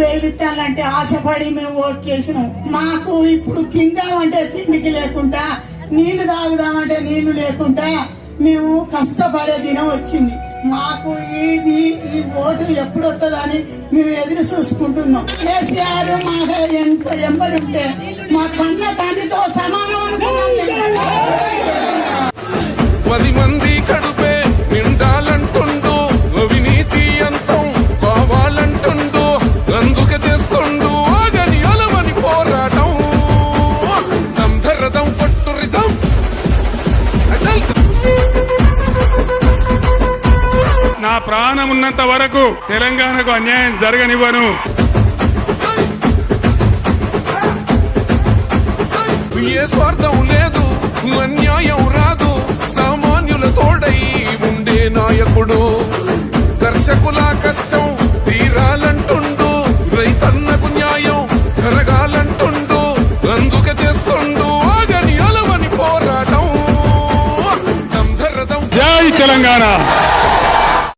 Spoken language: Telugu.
వేలు ఆశపడి మేము ఓట్ చేసినాం. మాకు ఇప్పుడు తిందామంటే తిండికి లేకుండా నీళ్ళు తాగుదామంటే నీళ్ళు లేకుండా మేము కష్టపడే దినం వచ్చింది. మాకు ఇది ఈ ఓటు ఎప్పుడు వస్తుందని మేము ఎదురు చూసుకుంటున్నాం. కేసీఆర్ మాకు ఎంత ఎంబడి ఉంటే మా కన్న తండ్రితో సమానం ప్రాణం ఉన్నంత వరకు తెలంగాణకు అన్యాయం జరగనివ్వను. ఏ స్వార్థం లేదు అన్యాయం రాదు సామాన్యుల తోడై ఉండే నాయకుడు. దర్శకుల కష్టం తీరాలంటుండు రైతన్నకు న్యాయం జరగాలంటుండు అందుకే చేస్తుండు ఆగని అలవని పోరాటం. జై తెలంగాణ!